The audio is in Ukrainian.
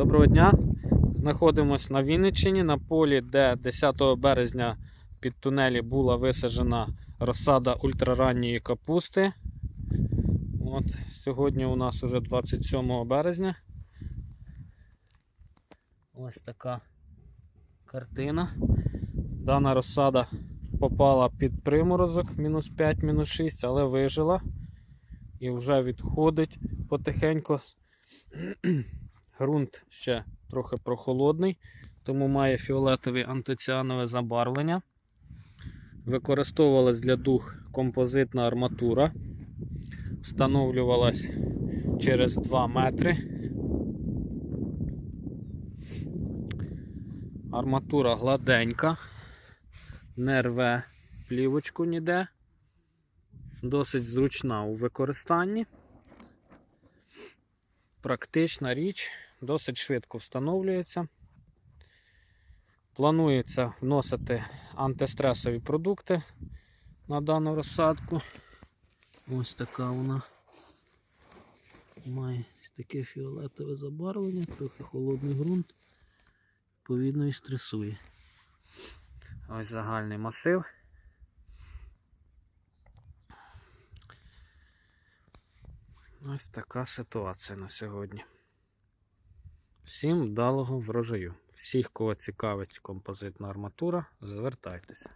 Доброго дня. Знаходимось на Вінниччині на полі, де 10 березня під тунелі була висаджена розсада ультраранньої капусти. От, сьогодні у нас уже 27 березня. Ось така картина. Дана розсада попала під приморозок мінус 5, мінус 6, але вижила і вже відходить потихеньку. Грунт ще трохи прохолодний, тому має фіолетове антиціанове забарвлення. Використовувалась для дух композитна арматура. Встановлювалась через 2 метри. Арматура гладенька, не рве плівочку ніде. Досить зручна у використанні. Практична річ, досить швидко встановлюється. Планується вносити антистресові продукти на дану розсадку. Ось така вона має таке фіолетове забарвлення, трохи холодний ґрунт, відповідно і стресує. Ось загальний масив. Ось така ситуація на сьогодні. Всім вдалого врожаю. Всіх, кого цікавить композитна арматура, звертайтеся.